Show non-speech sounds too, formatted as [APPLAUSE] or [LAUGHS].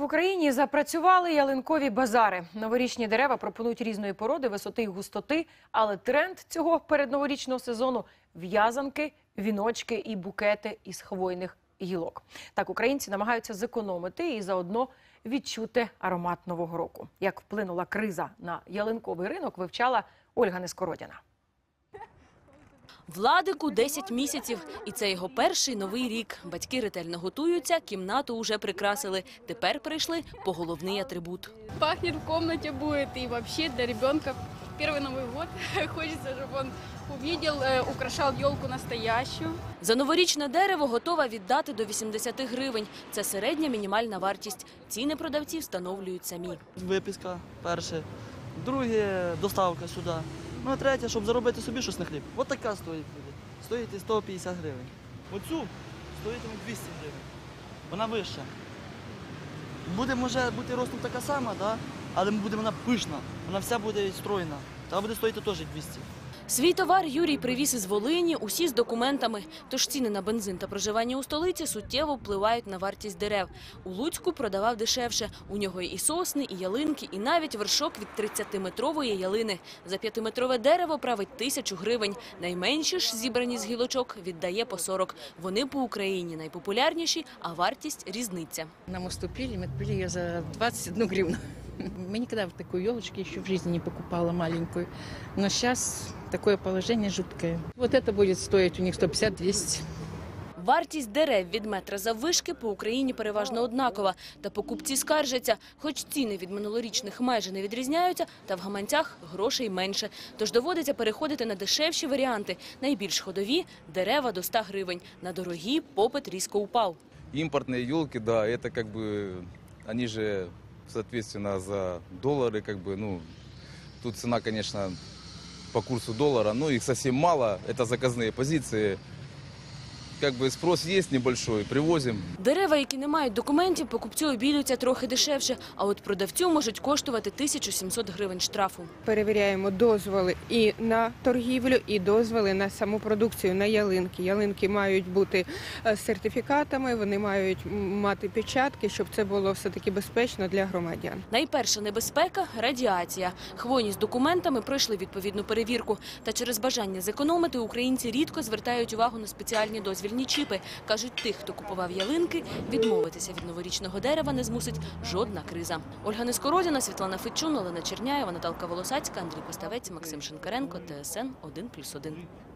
В Україні запрацювали ялинкові базари. Новорічні дерева пропонують різної породи, висоти і густоти, але тренд цього передноворічного сезону в'язанки, віночки і букети із хвойних гілок. Так українці намагаються зекономити і заодно відчути аромат нового року. Як вплинула криза на ялинковий ринок, вивчала Ольга Нескородіна. Владику 10 місяців, і це його перший новий рік. Батьки ретельно готуються, кімнату уже прикрасили. Тепер прийшли по головний атрибут. пахнет в комнате будет. И вообще для ребенка первый Новый год [LAUGHS] хочется, чтобы он увидел, э, украшал елку настоящую. За новорічне дерево готова віддати до 80 гривень. Це середня мінімальна вартість. Ціни продавці встановлюють самі. випіска перше, друге доставка сюди. Ну а третє, щоб заробити собі щось на хліб. От така стоїть. Стоїть і 150 гривень. Оцю стоїтиме 200 гривень. Вона вища. Буде може бути ростом така сама, да? але буде вона пишна, вона вся буде відстроєна. Та буде стоїти теж 200. Свій товар Юрій привіз із Волині, усі з документами. Тож ціни на бензин та проживання у столиці суттєво впливають на вартість дерев. У Луцьку продавав дешевше. У нього і сосни, і ялинки, і навіть вершок від 30-метрової ялини. За п'ятиметрове дерево править тисячу гривень. Найменші ж зібрані з гілочок віддає по 40. Вони по Україні найпопулярніші, а вартість різниця. Нам уступили, мы купили за 21 гривну. Мы никогда вот такую елочки еще в жизни не покупала маленькую. Но сейчас такое положение жуткое. Вот это будет стоить у них 150-200. Вартість дерев від метра заввишки по Україні переважно однакова. Та покупці скаржаться, хоч ціни від минулорічних майже не відрізняються, та в гаманцях грошей менше. Тож доводиться переходити на дешевші варіанти. Найбільш ходові – дерева до 100 гривень. На дорогі попит різко упав. импортные елки, да, это как бы, они же, соответственно, за доллары, как бы, ну, тут цена, конечно, по курсу доллара, но их совсем мало, это заказные позиции. Как бы спрос есть небольшой, привозим, Дерева, які не мають документів, покупцю обійдуться трохи дешевше, а от продавцю можуть коштувати 1700 гривень штрафу. перевіряємо дозволи і на торгівлю, і дозволи на саму продукцію, на ялинки. Ялинки мають бути е, з сертифікатами, вони мають мати печатки, щоб це було все таки безпечно для громадян. Найперша небезпека – радіація. Хвойні з документами пройшли відповідну перевірку. Та через бажання зекономити українці рідко звертають увагу на спеціальні дозвільні чіпи. Кажуть, тих, хто купував ялинки, відмовитися від новорічного дерева не змусить жодна криза. Ольга Нескородіна, Світлана Фечун, Олена Черняєва, Наталка Волосацька, Андрій Поставець, Максим Шинкаренко, ТСН 1+,1.